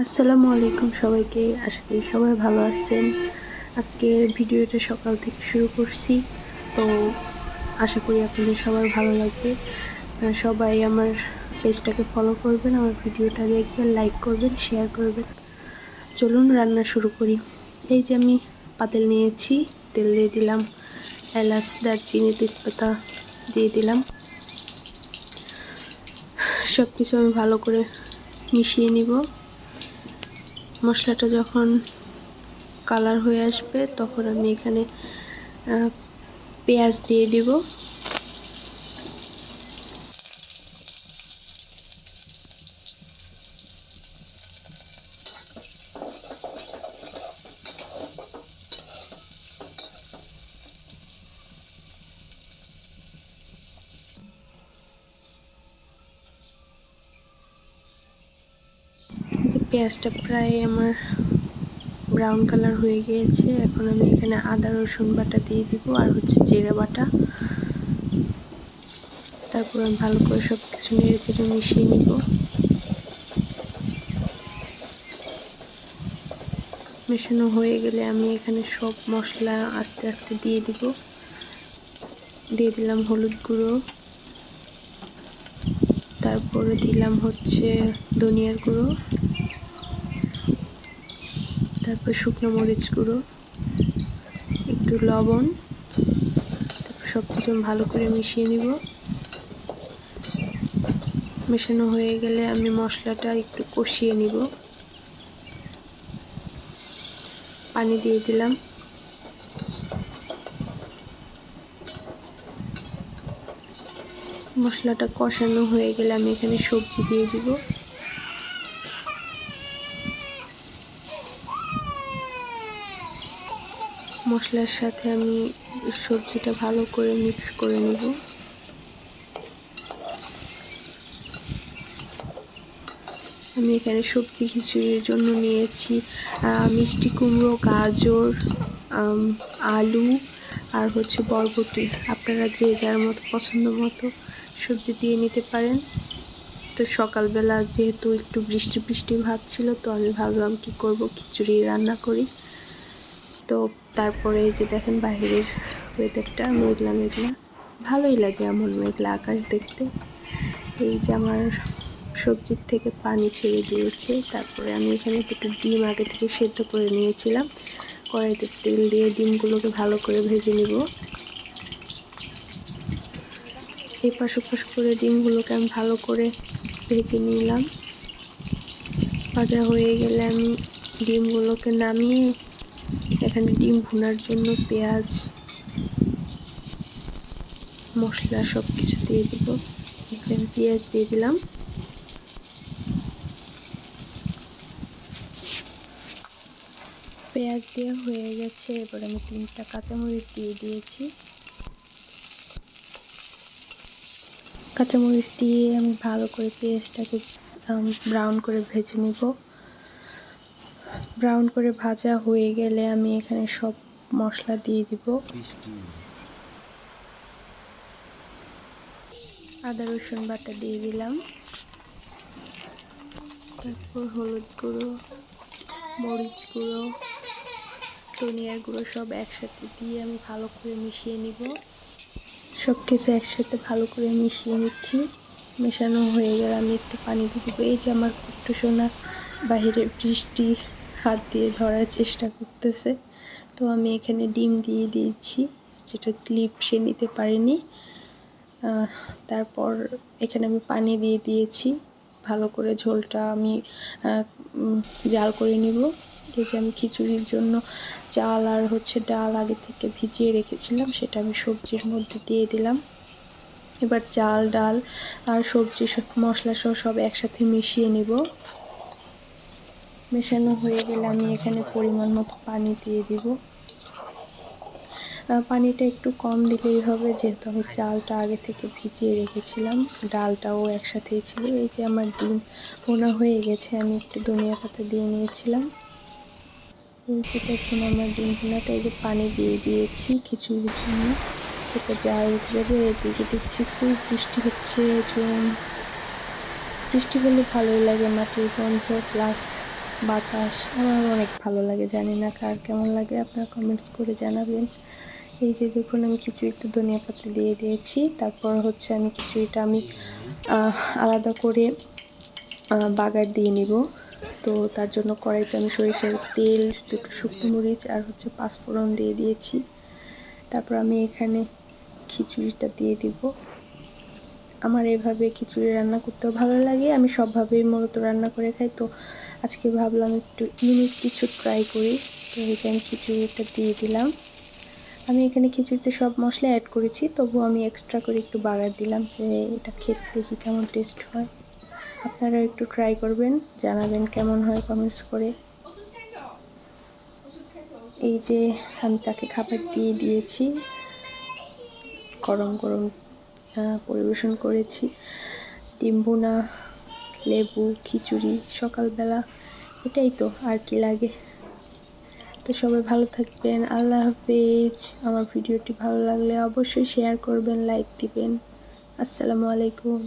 আসসালামু আলাইকুম সবাইকে। আশা করি সবাই ভালো আছেন। আজকে ভিডিওটা সকাল থেকে শুরু করছি। তো আশা করি আপনাদের সবার ভালো লাগবে। সবাই আমার পেজটাকে ফলো করবেন, আমার ভিডিওটা দেখবেন লাইক করবেন শেয়ার করবেন। চলুন রান্না শুরু করি। এই যে আমি পাতেল নিয়েছি, তেল দিয়ে দিলাম, এলাচ, দারচিনি, তেজপাতা দিয়ে দিলাম। সব কিছু আমি ভালো করে মিশিয়ে নিব। মশলাটা যখন কালার হয়ে আসবে তখন আমি এখানে পেঁয়াজ দিয়ে দিব। পেঁয়াজটা প্রায় আমার ব্রাউন কালার হয়ে গিয়েছে। এখন আমি এখানে আদা, রসুন বাটা দিয়ে দিব আর হচ্ছে জিরা বাটা। তারপর আমি ভালো করে সব কিছু নেড়ে চেড়ে মিশিয়ে নিব। মেশানো হয়ে গেলে আমি এখানে সব মশলা আস্তে আস্তে দিয়ে দিব। দিয়ে দিলাম হলুদ গুঁড়ো। তারপরে দিলাম হচ্ছে ধনিয়ার গুঁড়ো। তারপর শুকনো মরিচ গুঁড়ো, একটু লবণ, তারপর সব কিছু ভালো করে মিশিয়ে নিব। মেশানো হয়ে গেলে আমি মশলাটা একটু কষিয়ে নিব। পানি দিয়ে দিলাম। মশলাটা কষানো হয়ে গেলে আমি এখানে সবজি দিয়ে দিব। মশলার সাথে আমি সবজিটা ভালো করে মিক্স করে নেব। আমি এখানে সবজি খিচুড়ির জন্য নিয়েছি মিষ্টি কুমড়ো, গাজর আলু আর হচ্ছে বরবটি। আপনারা যে যার মতো পছন্দ মতো সবজি দিয়ে নিতে পারেন। তো সকালবেলা যেহেতু একটু বৃষ্টি বৃষ্টি ভাব ছিল, তো আমি ভাবলাম কি করব? খিচুড়ি রান্না করি। তো তারপরে যে দেখেন বাহিরের ওয়েদারটা মেঘলা মেঘলা। ভালোই লাগে এমন মেঘলা আকাশ দেখতে। এই যে আমার সবজির থেকে পানি ছেড়ে দিয়েছে, তারপরে আমি এখানে একটু ডিম আগে থেকে সেদ্ধ করে নিয়েছিলাম। কড়াইতে তেল দিয়ে ডিমগুলোকে ভালো করে ভেজে নিব। এপাশ ওপাশ করে ডিমগুলোকে আমি ভালো করে ভেজে নিলাম। ভাজা হয়ে গেলে আমি ডিমগুলোকে নামিয়ে এখানে ডিম ভুনার জন্য পেঁয়াজ, মশলা সব কিছু দিয়ে দিব। এখানে পেঁয়াজ দিয়ে দিলাম। পেঁয়াজ দেওয়া হয়ে গেছে, এবার আমি তিনটা কাঁচামরিচ দিয়ে দিয়েছি। কাঁচামরিচ দিয়ে আমি ভালো করে পেঁয়াজটাকে ব্রাউন করে ভেজে নিব। ব্রাউন করে ভাজা হয়ে গেলে আমি এখানে সব মশলা দিয়ে দিব। আদা রসুন বাটা দিয়ে দিলাম। তারপর হলুদ গুঁড়ো মরিচ গুঁড়ো ধনিয়ার গুঁড়ো সব একসাথে দিয়ে আমি ভালো করে মিশিয়ে নিব। সব কিছু একসাথে ভালো করে মিশিয়ে নিচ্ছি। মেশানো হয়ে গেলে আমি একটু পানি দিয়ে দেবো। এই যে আমার কুট্টু সোনা বাহিরে বৃষ্টি হাত দিয়ে ধরার চেষ্টা করতেছে। তো আমি এখানে ডিম দিয়ে দিয়েছি, যেটা ক্লিপ সে নিতে পারেনি। তারপর এখানে আমি পানি দিয়ে দিয়েছি। ভালো করে ঝোলটা আমি জাল করে নিব। এই যে আমি খিচুড়ির জন্য চাল আর হচ্ছে ডাল আগে থেকে ভিজিয়ে রেখেছিলাম, সেটা আমি সবজির মধ্যে দিয়ে দিলাম। এবার চাল, ডাল আর সবজি সব মশলা সহ সব একসাথে মিশিয়ে নিব। মেশানো হয়ে গেলে আমি এখানে পরিমাণ মতো পানি দিয়ে দিব। পানিটা একটু কম দিলেই হবে, যেহেতু আমি চালটা আগে থেকে ভিজিয়ে রেখেছিলাম। ডালটাও একসাথেই ছিল। এই যে আমার ডিম পোনা হয়ে গেছে, আমি একটু ধনিয়া পাতা দিয়ে নিয়েছিলাম। এই যে দেখুন আমার ডিম পোনাটা এই যে পানি দিয়ে দিয়েছি কিছু জন্য। সেটা জাল যাবে এদিকে দেখছি খুব বৃষ্টি হচ্ছে বৃষ্টি হলে ভালোই লাগে, মাটির গন্ধ, প্লাস বাতাস আমার অনেক ভালো লাগে, জানি না কার কেমন লাগে, আপনারা কমেন্টস করে জানাবেন। এই যে দেখুন, আমি খিচুড়িতে ধনিয়া পাতা দিয়ে দিয়েছি, তারপর হচ্ছে আমি খিচুড়িটা আমি আলাদা করে বাগার দিয়ে নিব। তো তার জন্য কড়াইতে আমি সরিষার তেল, দুটো শুকনো মরিচ আর হচ্ছে পাঁচফোড়ন দিয়ে দিয়েছি। তারপর আমি এখানে খিচুড়িটা দিয়ে দিব। আমার এভাবে খিচুড়ি রান্না করতেও ভালো লাগে, আমি সবভাবেই মূলত রান্না করে খাই। তো আজকে ভাবলাম একটু ইউনিক কিছু ট্রাই করি। তো এই যে আমি খিচুড়িটা দিয়ে দিলাম। আমি এখানে খিচুড়িতে সব মশলা অ্যাড করেছি, তবু আমি এক্সট্রা করে একটু বাগার দিলাম যে এটা খেতে দেখি কেমন টেস্ট হয়। আপনারা একটু ট্রাই করবেন, জানাবেন কেমন হয় কমেন্টস করে। এই যে আমি তাকে খাবার দিয়ে দিয়েছি, গরম গরম পরিবেশন করেছি। ডিম্বুনা, লেবু, খিচুড়ি, সকালবেলা, এটাই তো আর কি লাগে। তো সবাই ভালো থাকবেন, আল্লাহ হাফেজ। আমার ভিডিওটি ভালো লাগলে অবশ্যই শেয়ার করবেন লাইক দিবেন। আসসালামু আলাইকুম।